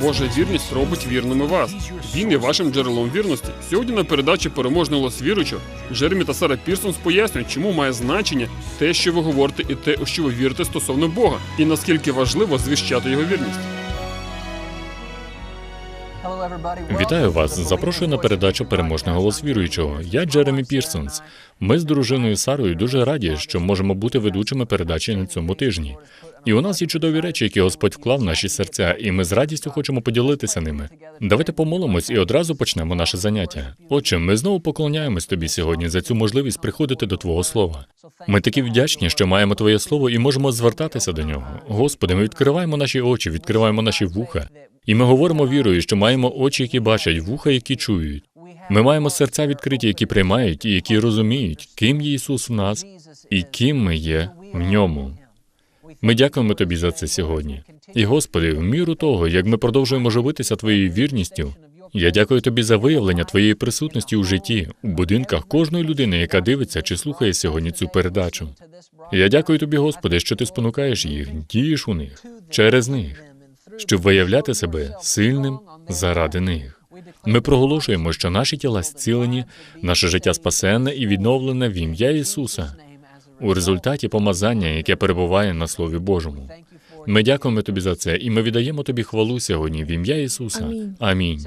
Божа вірність робить вірними вас. Він є вашим джерелом вірності. Сьогодні на передачі переможний голос віруючого Джеремі та Сара Пірсонс пояснюють, чому має значення те, що ви говорите, і те, у що ви вірите стосовно Бога, і наскільки важливо звіщати його вірність. Вітаю вас. Запрошую на передачу Переможний голос віруючого. Я Джеремі Пірсонс. Ми з дружиною Сарою дуже раді, що можемо бути ведучими передачі на цьому тижні. І у нас є чудові речі, які Господь вклав в наші серця, і ми з радістю хочемо поділитися ними. Давайте помолимось і одразу почнемо наше заняття. Отче, ми знову поклоняємось тобі сьогодні за цю можливість приходити до Твого слова. Ми такі вдячні, що маємо Твоє слово і можемо звертатися до нього. Господи, ми відкриваємо наші очі, відкриваємо наші вуха. І ми говоримо вірою, що маємо очі, які бачать, вуха, які чують. Ми маємо серця відкриті, які приймають і які розуміють, ким є Ісус в нас і ким ми є в ньому. Ми дякуємо тобі за це сьогодні. І Господи, в міру того, як ми продовжуємо живитися Твоєю вірністю. Я дякую тобі за виявлення твоєї присутності у житті, у будинках кожної людини, яка дивиться чи слухає сьогодні цю передачу. Я дякую тобі, Господи, що ти спонукаєш їх, дієш у них через них, щоб виявляти себе сильним заради них. Ми проголошуємо, що наші тіла зцілені, наше життя спасенне і відновлене в ім'я Ісуса у результаті помазання, яке перебуває на Слові Божому. Ми дякуємо тобі за це, і ми віддаємо тобі хвалу сьогодні в ім'я Ісуса. Амінь. Амінь.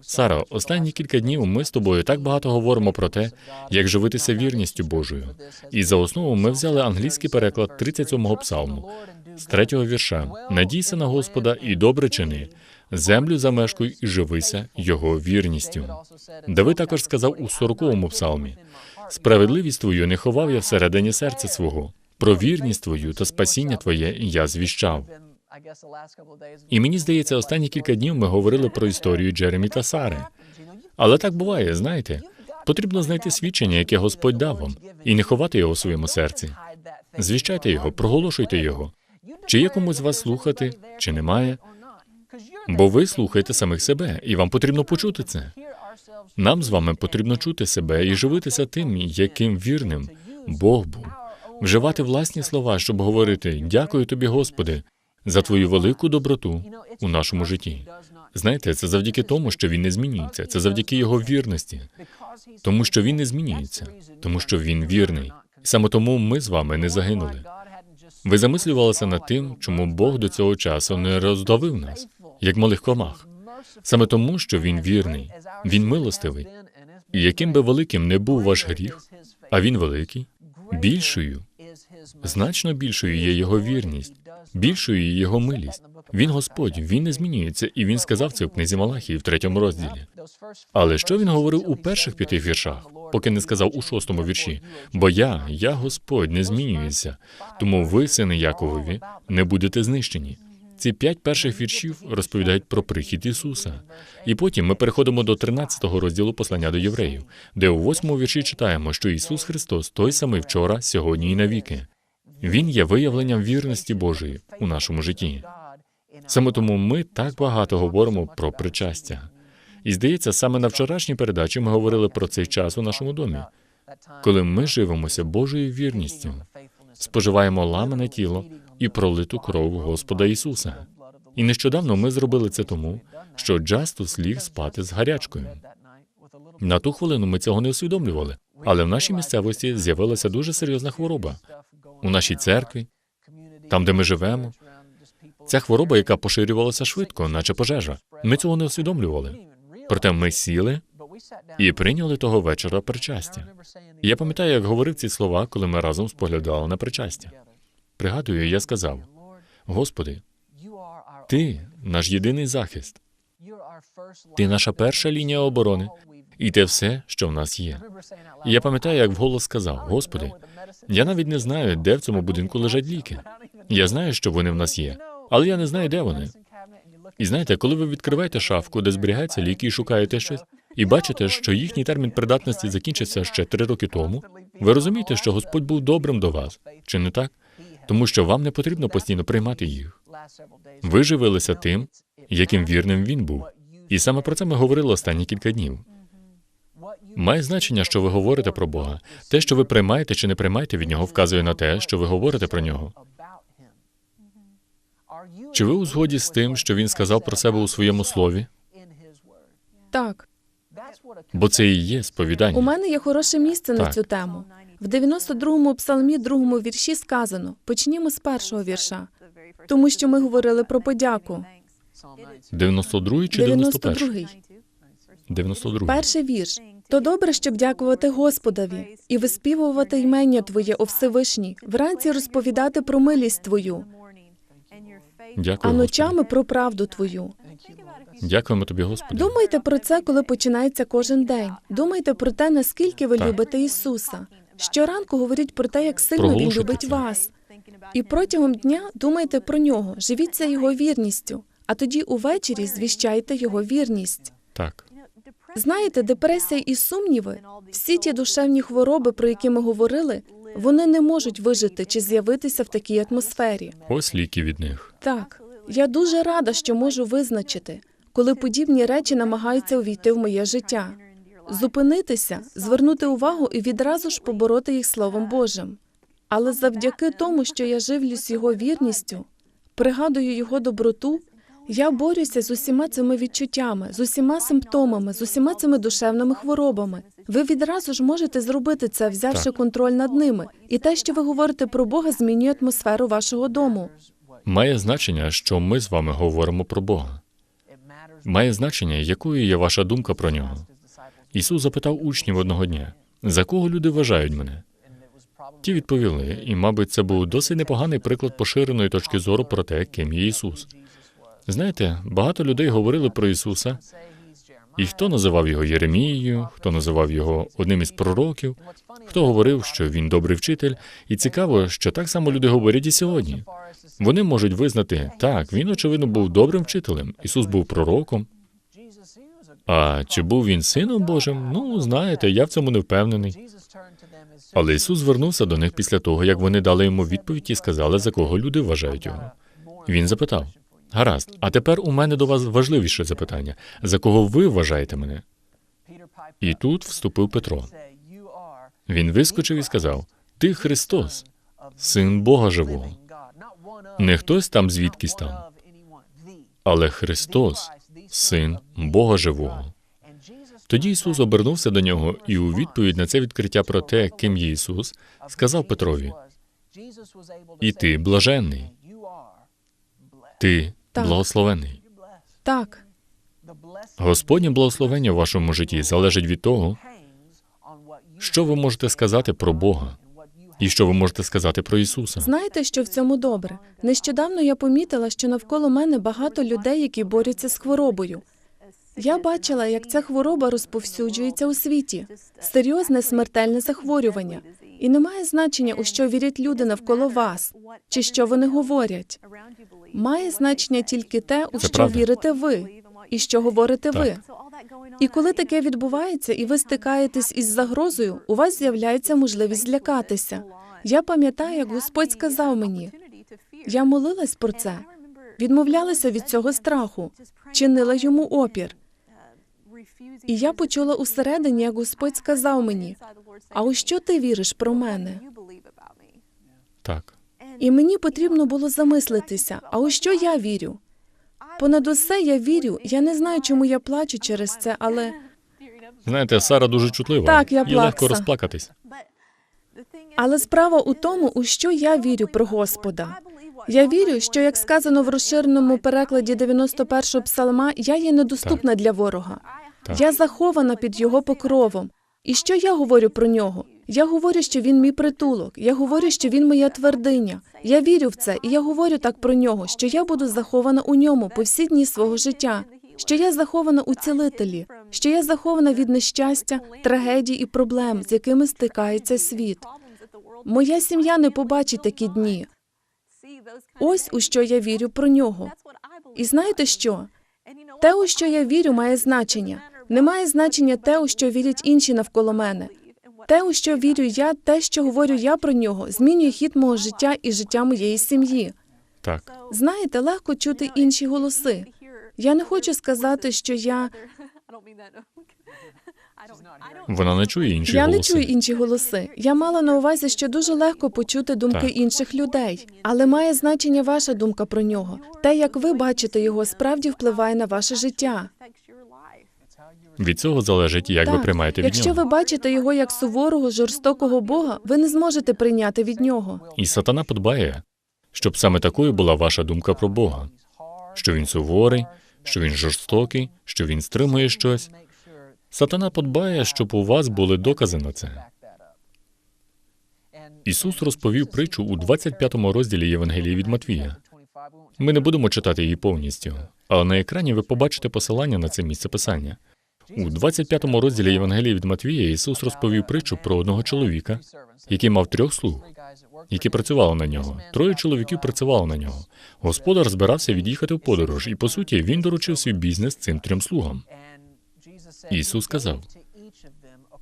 Сара, останні кілька днів ми з тобою так багато говоримо про те, як живитися вірністю Божою. І за основу ми взяли англійський переклад 37-го псалму з третього вірша: Надійся на Господа і добре чини. Землю замешкуй і живися його вірністю. Давид також сказав у 40-му псалмі: Справедливість твою не ховав я всередині серця свого. Про вірність твою та спасіння твоє я звіщав. І мені здається, останні кілька днів ми говорили про історію Джеремі та Сари. Але так буває, знаєте. Потрібно знайти свідчення, яке Господь дав вам, і не ховати його у своєму серці. Звіщайте його, проголошуйте його. Чи є комусь вас слухати, чи немає? Бо ви слухаєте самих себе, і вам потрібно почути це. Нам з вами потрібно чути себе і живитися тим, яким вірним Бог був, вживати власні слова, щоб говорити дякую тобі, Господи, за твою велику доброту у нашому житті. Знаєте, це завдяки тому, що він не змінюється. Це завдяки його вірності, тому що він не змінюється, тому що він вірний. Саме тому ми з вами не загинули. Ви замислювалися над тим, чому Бог до цього часу не роздавив нас, як малих комах. Саме тому, що він вірний, він милостивий. І яким би великим не був ваш гріх, а він великий, більшою, значно більшою є його вірність, більшою є його милість. Він Господь, він не змінюється, і він сказав це в книзі Малахії в третьому розділі. Але що він говорив у перших п'яти віршах, поки не сказав у шостому вірші? Бо я, я Господь, не змінююся, тому ви, сини Яковові, не будете знищені. Ці п'ять перших віршів розповідають про прихід Ісуса. І потім ми переходимо до 13-го розділу послання до євреїв, де у восьмому вірші читаємо, що Ісус Христос той самий вчора, сьогодні і навіки. Він є виявленням вірності Божої у нашому житті. Саме тому ми так багато говоримо про причастя. І здається, саме на вчорашній передачі ми говорили про цей час у нашому домі, коли ми живемося Божою вірністю, споживаємо ламане тіло і пролиту кров Господа Ісуса. І нещодавно ми зробили це тому, що Джастус ліг спати з гарячкою. На ту хвилину ми цього не усвідомлювали, але в нашій місцевості з'явилася дуже серйозна хвороба. У нашій церкві, там, де ми живемо, ця хвороба, яка поширювалася швидко, наче пожежа. Ми цього не усвідомлювали. Проте ми сіли і прийняли того вечора причастя. Я пам'ятаю, як говорив ці слова, коли ми разом споглядали на причастя. Пригадую, я сказав: Господи, ти наш єдиний захист, ти наша перша лінія оборони, і те все, що в нас є. І я пам'ятаю, як вголос сказав: Господи, я навіть не знаю, де в цьому будинку лежать ліки. Я знаю, що вони в нас є, але я не знаю, де вони. І знаєте, коли ви відкриваєте шафку, де зберігаються ліки, і шукаєте щось, і бачите, що їхній термін придатності закінчився ще три роки тому, ви розумієте, що Господь був добрим до вас, чи не так? Тому що вам не потрібно постійно приймати їх. Ви живилися тим, яким вірним він був. І саме про це ми говорили останні кілька днів. Має значення, що ви говорите про Бога. Те, що ви приймаєте чи не приймаєте від нього, вказує на те, що ви говорите про нього. Чи ви у згоді з тим, що він сказав про себе у своєму слові? Так, Бо це і є сповідання. у мене є хороше місце на Так. цю тему. В 92-му псалмі, другому вірші сказано: почнімо з першого вірша, тому що ми говорили про подяку. 92 чи 91? 92-й. 92. Перший вірш. То добре, щоб дякувати Господові і виспівувати ймення Твоє, о Всевишній, вранці розповідати про милість Твою, Дякую, а ночами про правду Твою. Дякуємо тобі, Господи. Думайте про це, коли починається кожен день. Думайте про те, наскільки ви Так. любите Ісуса. Щоранку говоріть про те, як сильно Він любить вас. І протягом дня думайте про нього, живіться його вірністю, а тоді увечері звіщайте його вірність. Так. Знаєте, депресія і сумніви, всі ті душевні хвороби, про які ми говорили, вони не можуть вижити чи з'явитися в такій атмосфері. Ось ліки від них. Так, я дуже рада, що можу визначити, коли подібні речі намагаються увійти в моє життя, зупинитися, звернути увагу і відразу ж побороти їх Словом Божим. Але завдяки тому, що я живлюсь його вірністю, пригадую його доброту, я борюся з усіма цими відчуттями, з усіма симптомами, з усіма цими душевними хворобами. Ви відразу ж можете зробити це, взявши Так. контроль над ними. І те, що ви говорите про Бога, змінює атмосферу вашого дому. Має значення, що ми з вами говоримо про Бога. Має значення, якою є ваша думка про нього. Ісус запитав учнів одного дня: за кого люди вважають мене? Ті відповіли, і, мабуть, це був досить непоганий приклад поширеної точки зору про те, ким є Ісус. Знаєте, багато людей говорили про Ісуса, і хто називав його Єремією, хто називав його одним із пророків, хто говорив, що він добрий вчитель, і цікаво, що так само люди говорять і сьогодні. Вони можуть визнати, так, він, очевидно, був добрим вчителем, Ісус був пророком. А чи був він сином Божим? Ну, знаєте, я в цьому не впевнений. Але Ісус звернувся до них після того, як вони дали йому відповідь і сказали, за кого люди вважають його. Він запитав: Гаразд, а тепер у мене до вас важливіше запитання: за кого ви вважаєте мене? І тут вступив Петро. Він вискочив і сказав: Ти Христос, син Бога живого. Не хтось там звідкись там, але Христос, син Бога живого. Тоді Ісус обернувся до нього і у відповідь на це відкриття про те, ким є Ісус, сказав Петрові: І ти блаженний, ти Так. благословений. Так, Господнє благословення в вашому житті залежить від того, що ви можете сказати про Бога і що ви можете сказати про Ісуса. знаєте, що в цьому добре? Нещодавно я помітила, що навколо мене багато людей, які борються з хворобою. Я бачила, як ця хвороба розповсюджується у світі. Серйозне смертельне захворювання. І немає значення, у що вірять люди навколо вас, чи що вони говорять. Має значення тільки те, у Це що правда. вірите ви, і що говорите ви. І коли таке відбувається, і ви стикаєтесь із загрозою, у вас з'являється можливість злякатися. Я пам'ятаю, як Господь сказав мені, я молилась про це, відмовлялася від цього страху, чинила йому опір. І я почула усередині, як Господь сказав мені, а у що ти віриш про мене? Так. І мені потрібно було замислитися, а у що я вірю? Понад усе я вірю. Я не знаю, чому я плачу через це, але Знаєте, Сара дуже чутлива. Так, я Їй легко розплакатись. Але справа у тому, у що я вірю про Господа. Я вірю, що як сказано в розширеному перекладі 91-го псалма, я є недоступна для ворога. Так. Я захована під його покровом. І що я говорю про нього? Я говорю, що він мій притулок. Я говорю, що він моя твердиня. Я вірю в це, і я говорю так про нього, що я буду захована у ньому по всі дні свого життя. Що я захована у цілителі, що я захована від нещастя, трагедій і проблем, з якими стикається світ. Моя сім'я не побачить такі дні. Ось у що я вірю про нього. І знаєте що? Те, у що я вірю, має значення. Не має значення те, у що вірять інші навколо мене. Те, у що вірю я, те, що говорю я про нього, змінює хід мого життя і життя моєї сім'ї. Так. Знаєте, легко чути інші голоси. Я не хочу сказати, що я Вона не чує інші Я не чую інші голоси. Я мала на увазі, що дуже легко почути думки Так. інших людей, але має значення ваша думка про нього. Те, як ви бачите його, справді впливає на ваше життя. Від цього залежить, як ви приймаєте від Якщо нього. ви бачите його як суворого, жорстокого Бога, ви не зможете прийняти від нього. І сатана подбає, щоб саме такою була ваша думка про Бога, що він суворий, що він жорстокий, що він стримує щось. Сатана подбає, щоб у вас були докази на це. Ісус розповів притчу у 25 розділі Євангелії від Матвія. Ми не будемо читати її повністю, але на екрані ви побачите посилання на це місце писання. У 25 розділі Євангелії від Матвія Ісус розповів притчу про одного чоловіка, який мав трьох слуг, які працювали на нього. Троє чоловіків працювали на нього. Господар збирався від'їхати в подорож, і по суті він доручив свій бізнес цим трьом слугам. Ісус сказав,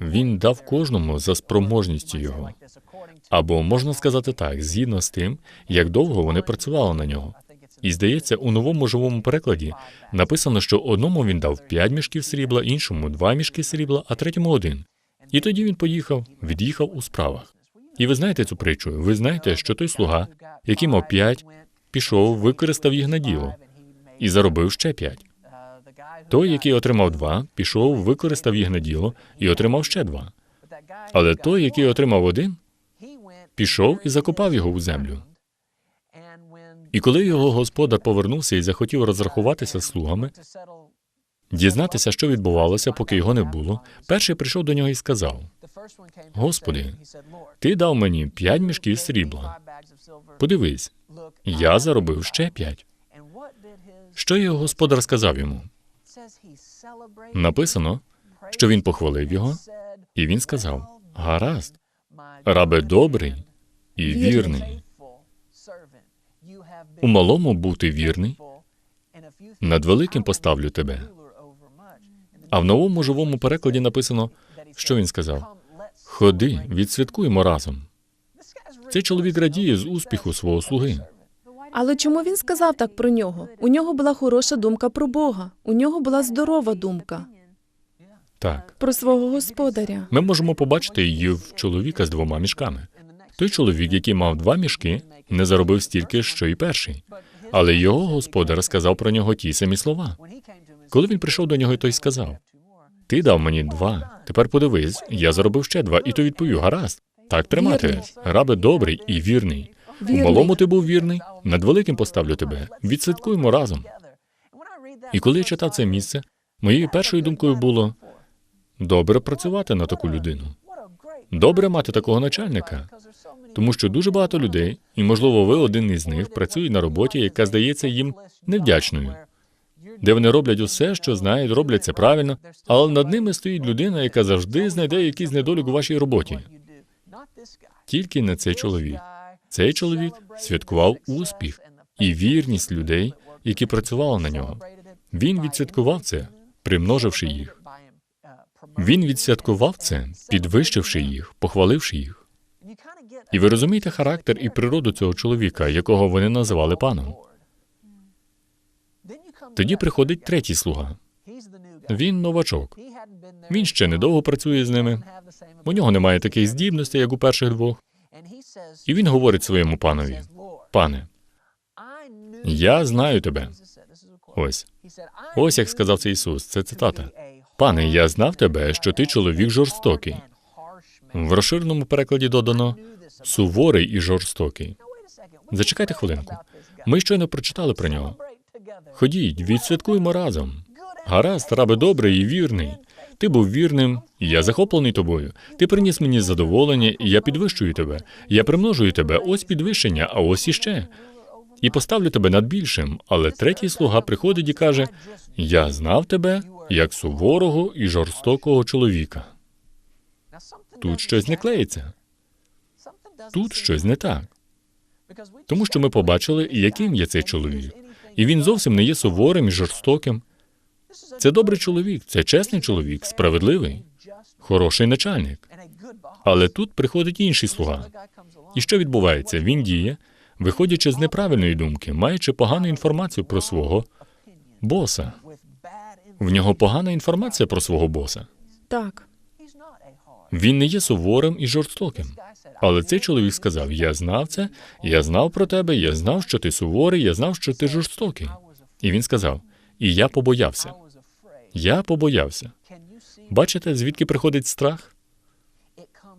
Він дав кожному за спроможністю його. Або можна сказати так, згідно з тим, як довго вони працювали на нього. І здається, у новому живому перекладі написано, що одному він дав п'ять мішків срібла, іншому два мішки срібла, а третьому один. І тоді він поїхав, від'їхав у справах. І ви знаєте цю притчу. Ви знаєте, що той слуга, який мав п'ять, пішов, використав їх на діло і заробив ще п'ять. Той, який отримав два, пішов, використав їх на діло і отримав ще два. Але той, який отримав один, пішов і закопав його у землю. І коли його господар повернувся і захотів розрахуватися з слугами, дізнатися, що відбувалося, поки його не було, перший прийшов до нього і сказав: Господи, Ти дав мені п'ять мішків срібла. Подивись, я заробив ще п'ять. Що його господар сказав йому? Написано, що він похвалив його, і він сказав: Гаразд, рабе добрий і вірний. У малому бути вірний, над великим поставлю тебе. А в новому живому перекладі написано, що він сказав: Ходи, відсвяткуємо разом. Цей чоловік радіє з успіху свого слуги. Але чому він сказав так про нього? У нього була хороша думка про Бога. У нього була здорова думка Так, про свого господаря. ми можемо побачити її в чоловіка з двома мішками. Той чоловік, який мав два мішки, не заробив стільки, що й перший. Але його господар сказав про нього ті самі слова. Коли він прийшов до нього, той сказав: Ти дав мені два. Тепер подивись, я заробив ще два, і той відповів: гаразд. Так тримати, Вірний. рабе добрий і вірний. У малому ти був вірний, над великим поставлю тебе. Відсвяткуємо разом. І коли я читав це місце, моєю першою думкою було добре працювати на таку людину. Добре мати такого начальника, тому що дуже багато людей, і можливо, ви один із них, працюють на роботі, яка здається їм невдячною, де вони роблять усе, що знають, роблять це правильно, але над ними стоїть людина, яка завжди знайде якийсь недолік у вашій роботі. Тільки не цей чоловік. Цей чоловік святкував успіх і вірність людей, які працювали на нього. Він відсвяткував це, примноживши їх. Він відсвяткував це, підвищивши їх, похваливши їх. І ви розумієте характер і природу цього чоловіка, якого вони називали паном. Тоді приходить третій слуга. Він новачок. Він ще недовго працює з ними. У нього немає таких здібностей, як у перших двох. І він говорить своєму панові: Пане, я знаю тебе. Ось. Ось як сказав це Ісус, це цитата. Пане, я знав тебе, що ти чоловік жорстокий. В розширеному перекладі додано суворий і жорстокий. Зачекайте хвилинку. Ми щойно прочитали про нього. Ходіть, відсвяткуємо разом. Гаразд, рабе добрий і вірний. Ти був вірним, я захоплений тобою. Ти приніс мені задоволення, і я підвищую тебе. Я примножую тебе. Ось підвищення, а ось іще. І поставлю тебе над більшим. Але третій слуга приходить і каже: Я знав тебе як суворого і жорстокого чоловіка. Тут щось не клеїться. Тут щось не так. Тому що ми побачили, яким є цей чоловік. І він зовсім не є суворим і жорстоким. Це добрий чоловік, це чесний чоловік, справедливий, хороший начальник. Але тут приходить інший слуга. І що відбувається? Він діє, виходячи з неправильної думки, маючи погану інформацію про свого боса. В нього погана інформація про свого боса. Так, Він не є суворим і жорстоким. Але цей чоловік сказав: Я знав це, я знав про тебе, я знав, що ти суворий, я знав, що ти жорстокий. І він сказав: І я побоявся. Я побоявся. Бачите, звідки приходить страх?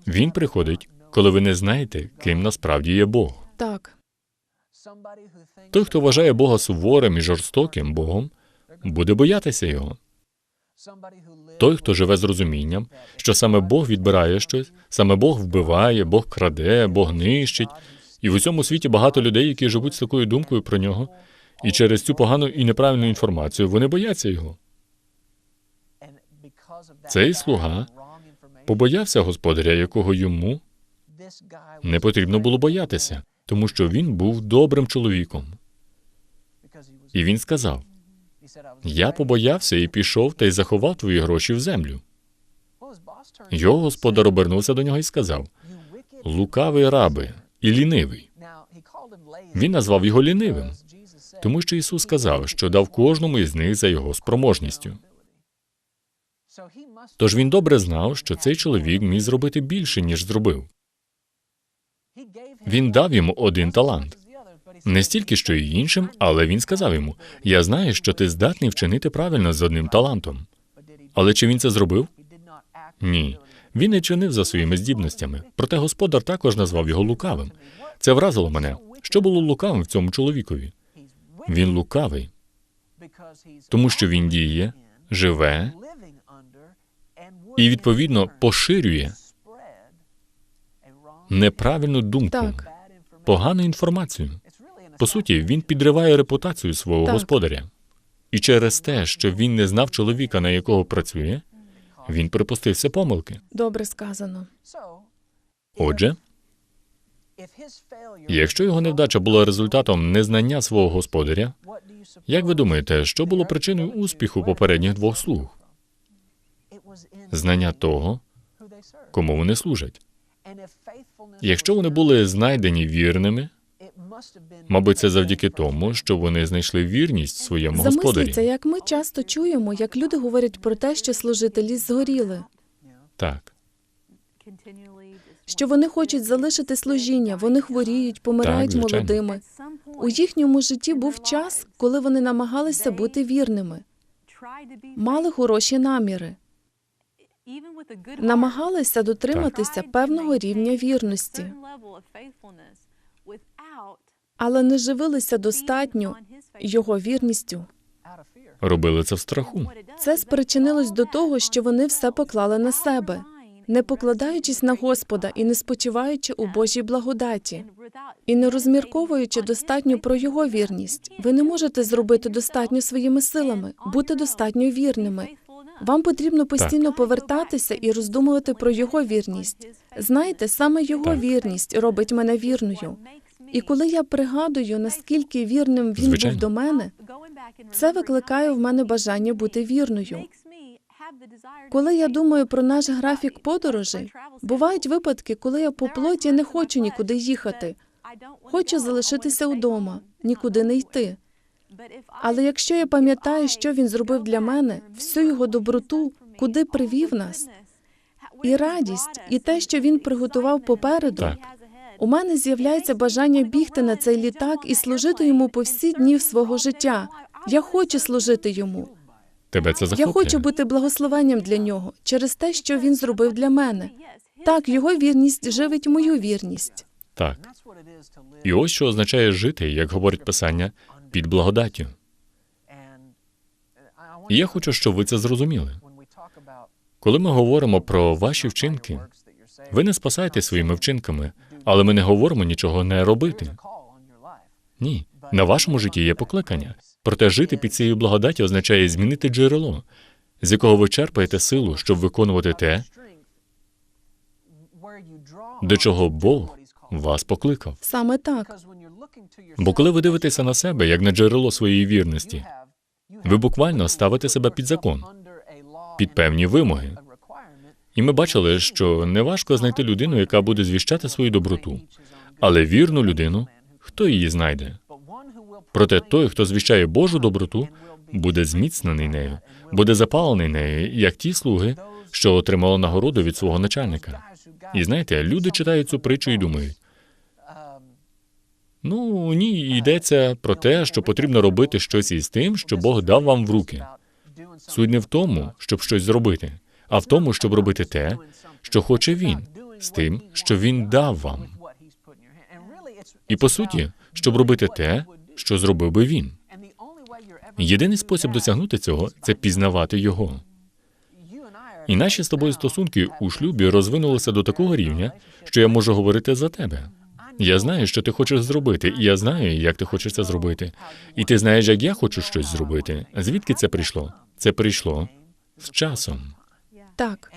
Він приходить, коли ви не знаєте, ким насправді є Бог. Так, Той, хто вважає Бога суворим і жорстоким Богом, буде боятися його. Той, хто живе з розумінням, що саме Бог відбирає щось, саме Бог вбиває, Бог краде, Бог нищить. І в усьому світі багато людей, які живуть з такою думкою про нього, і через цю погану і неправильну інформацію вони бояться його. Цей слуга Побоявся господаря, якого йому не потрібно було боятися, тому що він був добрим чоловіком. І він сказав: Я побоявся і пішов та й заховав твої гроші в землю. Його господар обернувся до нього і сказав: Лукавий раби і лінивий. Він назвав його лінивим, тому що Ісус сказав, що дав кожному із них за його спроможністю. Тож він добре знав, що цей чоловік міг зробити більше, ніж зробив. Він дав йому один талант. Не стільки, що й іншим, але він сказав йому: Я знаю, що ти здатний вчинити правильно з одним талантом. Але чи він це зробив? Ні. Він не чинив за своїми здібностями. Проте господар також назвав його лукавим. Це вразило мене. Що було лукавим в цьому чоловікові? Він лукавий, тому що він діє, живе і, відповідно, поширює неправильну думку, так, погану інформацію. По суті, він підриває репутацію свого Так. господаря. І через те, що він не знав чоловіка, на якого працює, він припустився помилки. добре сказано. Отже, якщо його невдача була результатом незнання свого господаря, як ви думаєте, що було причиною успіху попередніх двох слуг? Знання того, кому вони служать. Якщо вони були знайдені вірними, мабуть, це завдяки тому, що вони знайшли вірність своєму Замисліться, як ми часто чуємо, як люди говорять про те, що служителі згоріли, Так, що вони хочуть залишити служіння, вони хворіють, помирають Так, звичайно. молодими. У їхньому житті був час, коли вони намагалися бути вірними, мали хороші наміри, намагалися дотриматися певного рівня вірності, але не живилися достатньо його вірністю. робили це в страху. Це спричинилось до того, що вони все поклали на себе, не покладаючись на Господа і не спочиваючи у Божій благодаті, і не розмірковуючи достатньо про його вірність. Ви не можете зробити достатньо своїми силами, бути достатньо вірними. Вам потрібно постійно повертатися і роздумувати про його вірність. Знаєте, саме його Так. вірність робить мене вірною. І коли я пригадую, наскільки вірним він Звичайно. був до мене, це викликає в мене бажання бути вірною. Коли я думаю про наш графік подорожей, бувають випадки, коли я по плоті не хочу нікуди їхати, хочу залишитися вдома, нікуди не йти. Але якщо я пам'ятаю, що він зробив для мене, всю його доброту, куди привів нас, і радість, і те, що він приготував попереду, Так. у мене з'являється бажання бігти на цей літак і служити йому по всі дні свого життя. Я хочу служити йому. Тебе це Я хочу бути благословенням для нього через те, що він зробив для мене. Так, його вірність живить мою вірність. Так. І ось що означає жити, як говорить Писання, під благодаттю. Я хочу, щоб ви це зрозуміли. Коли ми говоримо про ваші вчинки, ви не спасаєте своїми вчинками, але ми не говоримо нічого не робити. Ні, на вашому житті є покликання. Проте жити під цією благодаттю означає змінити джерело, з якого ви черпаєте силу, щоб виконувати те, до чого Бог вас покликав. Саме так. Бо коли ви дивитеся на себе як на джерело своєї вірності, ви буквально ставите себе під закон, під певні вимоги. І ми бачили, що неважко знайти людину, яка буде звіщати свою доброту, але вірну людину, хто її знайде? Проте той, хто звіщає Божу доброту, буде зміцнений нею, буде запалений нею, як ті слуги, що отримало нагороду від свого начальника. І знаєте, люди читають цю притчу і думають: ну ні, йдеться про те, що потрібно робити щось із тим, що Бог дав вам в руки. Суть не в тому, щоб щось зробити, а в тому, щоб робити те, що хоче він, з тим, що він дав вам. І по суті, щоб робити те, що зробив би він. Єдиний спосіб досягнути цього це пізнавати його. І наші з тобою стосунки у шлюбі розвинулися до такого рівня, що я можу говорити за тебе. Я знаю, що ти хочеш зробити, і я знаю, як ти хочеш це зробити. І ти знаєш, як я хочу щось зробити. Звідки це прийшло? Це прийшло з часом. Так,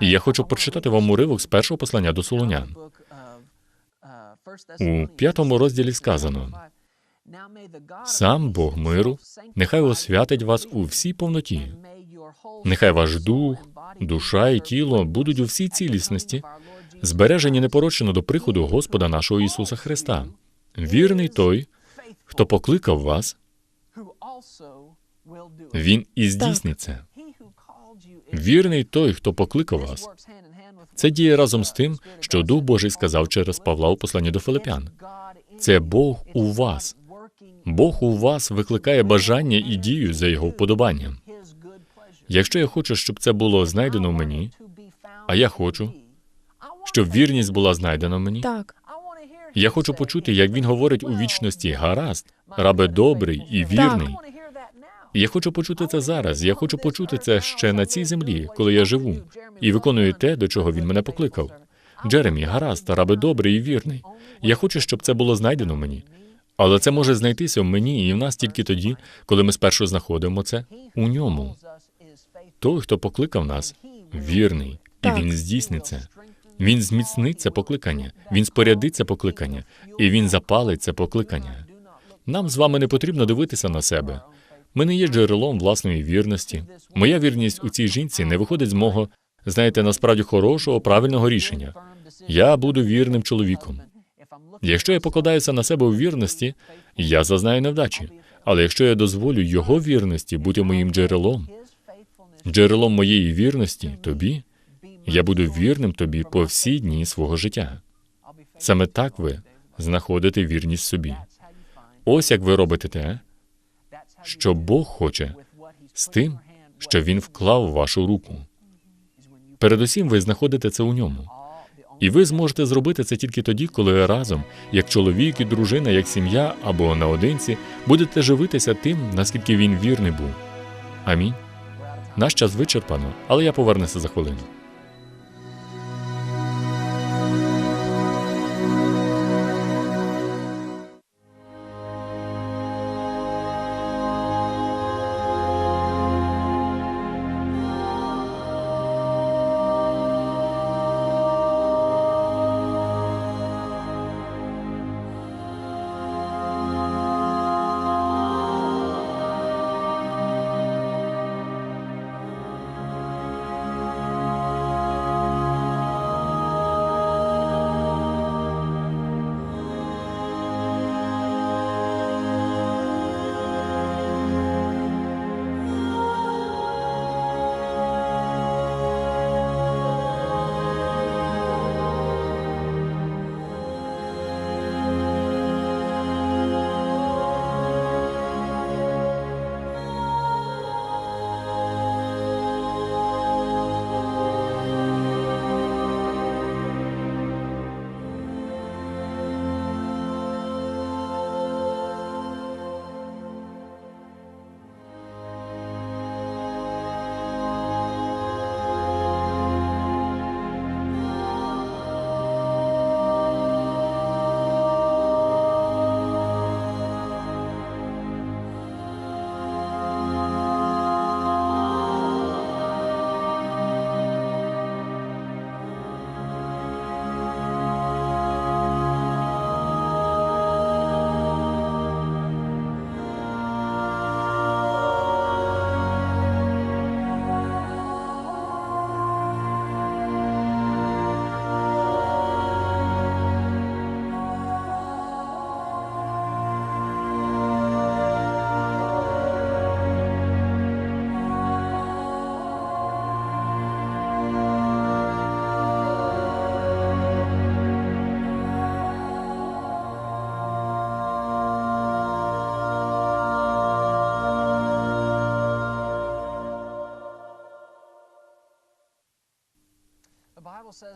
І я хочу прочитати вам уривок з першого послання до Солонян. У п'ятому розділі сказано: Сам Бог миру, нехай освятить вас у всій повноті, нехай ваш дух, душа і тіло будуть у всій цілісності, збережені непорочно до приходу Господа нашого Ісуса Христа. Вірний той, хто покликав вас, він і здійснить це. Вірний той, хто покликав вас. Це діє разом з тим, що Дух Божий сказав через Павла у посланні до Филипян. Це Бог у вас. Бог у вас викликає бажання і дію за його вподобанням. Якщо я хочу, щоб це було знайдено в мені, а я хочу, щоб вірність була знайдена мені, так, я хочу почути, як він говорить у вічності гаразд, рабе добрий і вірний. Я хочу почути це зараз. Я хочу почути це ще на цій землі, коли я живу, і виконую те, до чого він мене покликав. Джеремі, гаразд, рабе добрий і вірний. Я хочу, щоб це було знайдено мені. Але це може знайтися в мені і в нас тільки тоді, коли ми спершу знаходимо це у ньому. Той, хто покликав нас, вірний, і він здійснить це. Він зміцнить це покликання, він спорядить це покликання, і він запалить це покликання. Нам з вами не потрібно дивитися на себе. Ми не є джерелом власної вірності. Моя вірність у цій жінці не виходить з мого, знаєте, насправді хорошого, правильного рішення. Я буду вірним чоловіком. Якщо я покладаюся на себе у вірності, я зазнаю невдачі. Але якщо я дозволю його вірності бути моїм джерелом, джерелом моєї вірності тобі, я буду вірним тобі по всі дні свого життя. Саме так ви знаходите вірність собі. Ось як ви робите те, що Бог хоче з тим, що Він вклав в вашу руку. Передусім, ви знаходите це у ньому. І ви зможете зробити це тільки тоді, коли разом, як чоловік і дружина, як сім'я або наодинці, будете живитися тим, наскільки він вірний був. Амінь. Наш час вичерпано, але я повернуся за хвилину.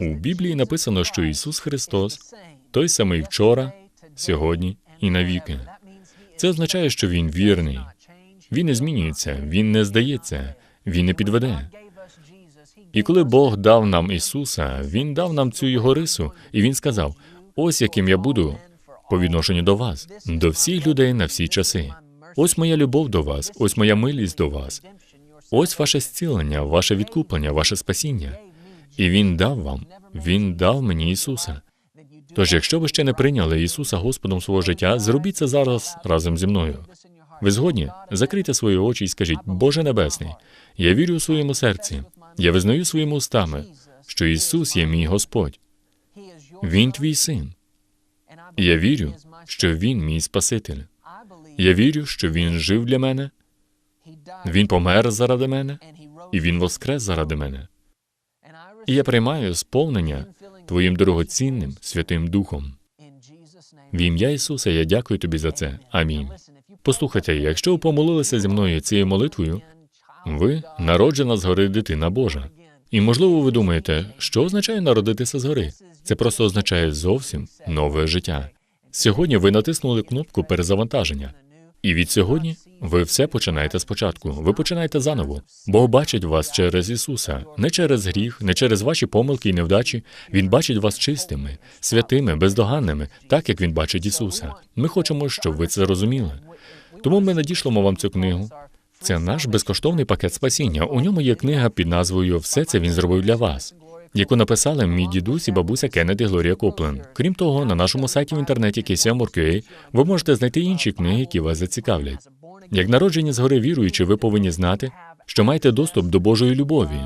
У Біблії написано, що Ісус Христос той самий вчора, сьогодні і навіки. Це означає, що Він вірний. Він не змінюється, Він не здається, Він не підведе. І коли Бог дав нам Ісуса, Він дав нам цю його рису, і Він сказав: ось яким я буду по відношенню до вас, до всіх людей на всі часи. Ось моя любов до вас, ось моя милість до вас, ось ваше зцілення, ваше відкуплення, ваше спасіння. І Він дав вам, Він дав мені Ісуса. Тож, якщо ви ще не прийняли Ісуса Господом свого життя, зробіть це зараз разом зі мною. Ви згодні? Закрийте свої очі і скажіть, Боже Небесний, я вірю у своєму серці, я визнаю своїми устами, що Ісус є мій Господь, Він твій син. І я вірю, що Він мій Спаситель. Я вірю, що Він жив для мене, Він помер заради мене, і Він воскрес заради мене. І я приймаю сповнення Твоїм дорогоцінним Святим Духом. В ім'я Ісуса я дякую тобі за це. Амінь. Послухайте, якщо ви помолилися зі мною цією молитвою, ви народжена згори дитина Божа. І можливо, ви думаєте, що означає народитися згори? Це просто означає зовсім нове життя. Сьогодні ви натиснули кнопку перезавантаження. І від сьогодні ви все починаєте спочатку. Ви починаєте заново. Бог бачить вас через Ісуса, не через гріх, не через ваші помилки і невдачі. Він бачить вас чистими, святими, бездоганними, так як він бачить Ісуса. Ми хочемо, щоб ви це розуміли. Тому ми надішлемо вам цю книгу. Це наш безкоштовний пакет спасіння. У ньому є книга під назвою Все це він зробив для вас, яку написали мій дідусь і бабуся Кеннет і Глорія Коплен. Крім того, на нашому сайті в інтернеті KCM.org.ua ви можете знайти інші книги, які вас зацікавлять. Як народжені згори віруючі, ви повинні знати, що маєте доступ до Божої любові.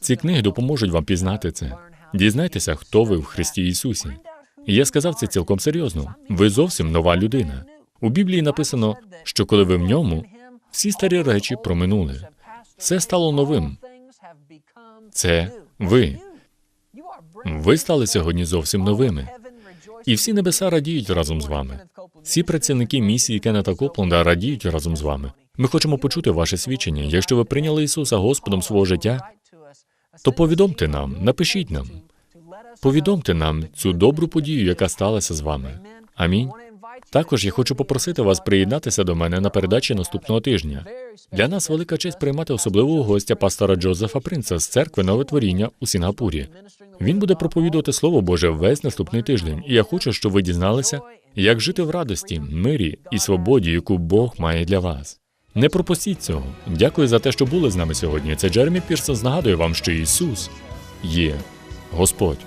Ці книги допоможуть вам пізнати це. Дізнайтеся, хто ви в Христі Ісусі. Я сказав це цілком серйозно. Ви зовсім нова людина. У Біблії написано, що коли ви в ньому, всі старі речі проминули. Все стало новим. Це ви. Ви стали сьогодні зовсім новими. І всі небеса радіють разом з вами. Всі працівники місії Кеннета Копленда радіють разом з вами. Ми хочемо почути ваше свідчення. Якщо ви прийняли Ісуса Господом свого життя, то повідомте нам, напишіть нам, повідомте нам цю добру подію, яка сталася з вами. Амінь. Також я хочу попросити вас приєднатися до мене на передачі наступного тижня. Для нас велика честь приймати особливого гостя пастора Джозефа Принца з церкви Нове Творіння у Сінгапурі. Він буде проповідувати Слово Боже весь наступний тиждень, і я хочу, щоб ви дізналися, як жити в радості, мирі і свободі, яку Бог має для вас. Не пропустіть цього. Дякую за те, що були з нами сьогодні. Це Джеремі Пірсон нагадує вам, що Ісус є Господь.